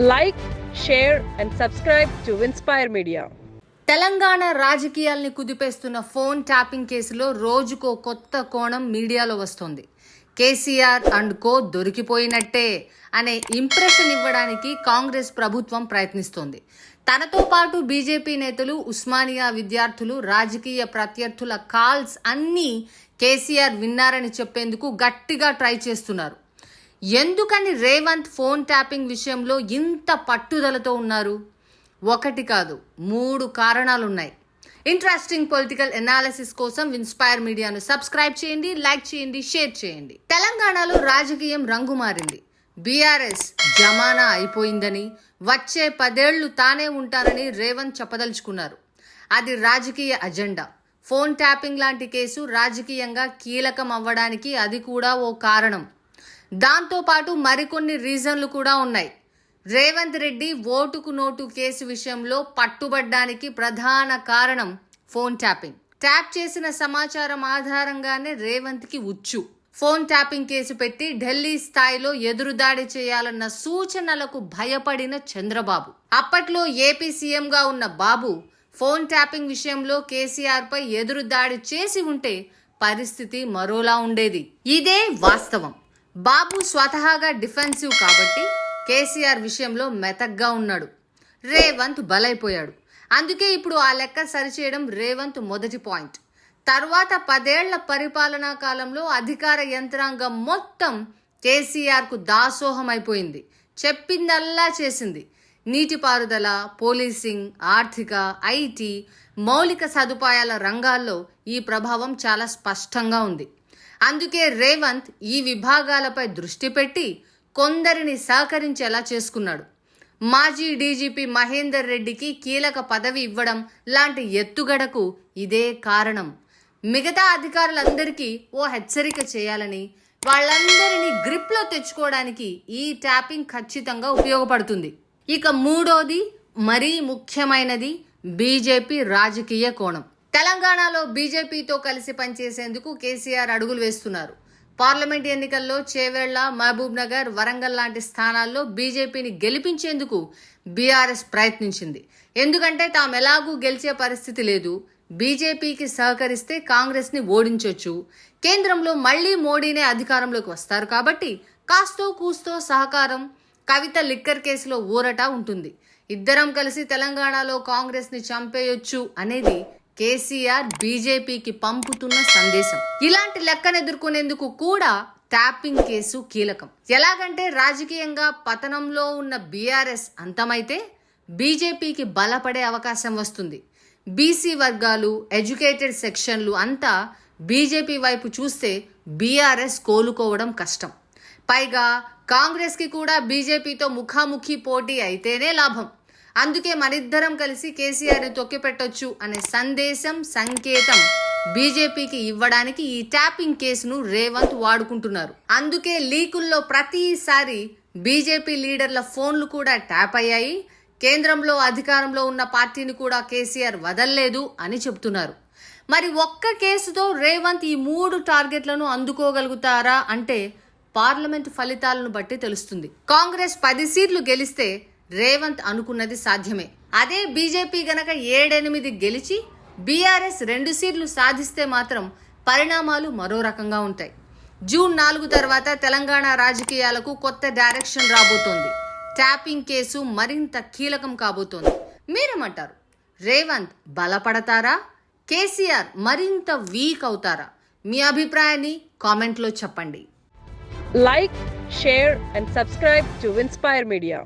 Like share and subscribe to inspire media Telangana రాజకీయాల్ని కుదిపేస్తున్న phone tapping కేసులో రోజుకో కొత్త కోణం మీడియాలో వస్తోంది. కేసీఆర్ అండ్ కో దొరికిపోయినట్టే అనే ఇంప్రెషన్ ఇవ్వడానికి కాంగ్రెస్ ప్రభుత్వం ప్రయత్నిస్తోంది. తనతో పాటు బీజేపీ నేతలు ఉస్మానియా విద్యార్థులు రాజకీయ ప్రత్యర్థుల కాల్స్ అన్నీ కేసీఆర్ విన్నారని చెప్పేందుకు గట్టిగా ట్రై చేస్తున్నారు. ఎందుకని రేవంత్ ఫోన్ ట్యాపింగ్ విషయంలో ఇంత పట్టుదలతో ఉన్నారు? ఒకటి కాదు మూడు కారణాలున్నాయి. ఇంట్రెస్టింగ్ పొలిటికల్ ఎనాలిసిస్ కోసం ఇన్స్పైర్ మీడియాను సబ్స్క్రైబ్ చేయండి లైక్ చేయండి షేర్ చేయండి. తెలంగాణలో రాజకీయం రంగు మారింది. బీఆర్ఎస్ జమానా అయిపోయిందని వచ్చే పదేళ్ళు తానే ఉంటానని రేవంత్ చెప్పదలుచుకున్నారు. అది రాజకీయ అజెండా. ఫోన్ ట్యాపింగ్ లాంటి కేసు రాజకీయంగా కీలకం అవ్వడానికి అది కూడా ఓ కారణం. దాంతోపాటు మరికొన్ని రీజన్లు కూడా ఉన్నాయి. రేవంత్ రెడ్డి ఓటుకు నోటు కేసు విషయంలో పట్టుబడ్డానికి ప్రధాన కారణం ఫోన్ ట్యాపింగ్. ట్యాప్ చేసిన సమాచారం ఆధారంగానే రేవంత్కి ఉచ్చు. ఫోన్ ట్యాపింగ్ కేసు పెట్టి ఢిల్లీ స్థాయిలో ఎదురుదాడి చేయాలన్న సూచనలకు భయపడిన చంద్రబాబు. అప్పట్లో ఏపీ సీఎంగా ఉన్న బాబు ఫోన్ ట్యాపింగ్ విషయంలో కేసీఆర్పై ఎదురుదాడి చేసి ఉంటే పరిస్థితి మరోలా ఉండేది. ఇదే వాస్తవం. బాబు స్వతహాగా డిఫెన్సివ్ కాబట్టి కేసీఆర్ విషయంలో మెతగ్గా ఉన్నాడు. రేవంత్ బలైపోయాడు. అందుకే ఇప్పుడు ఆ లెక్క సరిచేయడం రేవంత్ మొదటి పాయింట్. తర్వాత పదేళ్ళ పరిపాలనా కాలంలో అధికార యంత్రాంగం మొత్తం కేసీఆర్కు దాసోహం అయిపోయింది చెప్పిందల్లా చేసింది. నీటిపారుదల పోలీసింగ్ ఆర్థిక ఐటీ మౌలిక సదుపాయాల రంగాల్లో ఈ ప్రభావం చాలా స్పష్టంగా ఉంది. అందుకే రేవంత్ ఈ విభాగాలపై దృష్టి పెట్టి కొందరిని సహకరించేలా చేసుకున్నాడు. మాజీ డీజీపీ మహేందర్ రెడ్డికి కీలక పదవి ఇవ్వడం లాంటి ఎత్తుగడకు ఇదే కారణం. మిగతా అధికారులందరికీ ఓ హెచ్చరిక చేయాలని వాళ్ళందరినీ గ్రిప్లో తెచ్చుకోవడానికి ఈ ట్యాపింగ్ ఖచ్చితంగా ఉపయోగపడుతుంది. ఇక మూడోది మరీ ముఖ్యమైనది బీజేపీ రాజకీయ కోణం. తెలంగాణలో బీజేపీతో కలిసి పనిచేసేందుకు కేసీఆర్ అడుగులు వేస్తున్నారు. పార్లమెంట్ ఎన్నికల్లో చేవేళ్ళ మహబూబ్ నగర్ వరంగల్ లాంటి స్థానాల్లో బీజేపీని గెలిపించేందుకు బీఆర్ఎస్ ప్రయత్నించింది. ఎందుకంటే తాము ఎలాగూ గెలిచే పరిస్థితి లేదు. బీజేపీకి సహకరిస్తే కాంగ్రెస్ని ఓడించొచ్చు. కేంద్రంలో మళ్ళీ మోడీనే అధికారంలోకి వస్తారు కాబట్టి కాస్తో కూస్తో సహకారం కవిత లిక్కర్ కేసులో ఊరట ఉంటుంది. ఇద్దరం కలిసి తెలంగాణలో కాంగ్రెస్ని చంపేయొచ్చు అనేది కేసీఆర్ బీజేపీకి పంపుతున్న సందేశం. ఇలాంటి లెక్కను ఎదుర్కొనేందుకు కూడా ట్యాపింగ్ కేసు కీలకం. ఎలాగంటే రాజకీయంగా పతనంలో ఉన్న బీఆర్ఎస్ అంతమైతే బీజేపీకి బలపడే అవకాశం వస్తుంది. బీసీ వర్గాలు ఎడ్యుకేటెడ్ సెక్షన్లు అంతా బీజేపీ వైపు చూస్తే బీఆర్ఎస్ కోలుకోవడం కష్టం. పైగా కాంగ్రెస్కి కూడా బీజేపీతో ముఖాముఖి పోటీ అయితేనే లాభం. అందుకే మనిద్దరం కలిసి కేసీఆర్ని తొక్కిపెట్టొచ్చు అనే సందేశం సంకేతం బీజేపీకి ఇవ్వడానికి ఈ ట్యాపింగ్ కేసును రేవంత్ వాడుకుంటున్నారు. అందుకే లీకుల్లో ప్రతిసారి బీజేపీ లీడర్ల ఫోన్లు కూడా ట్యాప్ అయ్యాయి. కేంద్రంలో అధికారంలో ఉన్న పార్టీని కూడా కేసీఆర్ వదల్లేదు అని చెబుతున్నారు. మరి ఒక్క కేసుతో రేవంత్ ఈ మూడు టార్గెట్లను అందుకోగలుగుతారా అంటే పార్లమెంట్ ఫలితాలను బట్టి తెలుస్తుంది. కాంగ్రెస్ పది సీట్లు గెలిస్తే రేవంత్ అనుకున్నది సాధ్యమే. అదే బీజేపీ గనక ఏడెనిమిది గెలిచి బీఆర్ఎస్ రెండు సీట్లు సాధిస్తే మాత్రం పరిణామాలు మరో రకంగా ఉంటాయి. జూన్ నాలుగు తర్వాత తెలంగాణ రాజకీయాలకు కొత్త డైరెక్షన్ రాబోతోంది. ట్యాపింగ్ కేసు మరింత కీలకం కాబోతోంది. మీరేమంటారు? రేవంత్ బలపడతారా? కేసీఆర్ మరింత వీక్ అవుతారా? మీ అభిప్రాయాన్ని కామెంట్లో చెప్పండి. Like share and subscribe to inspire media.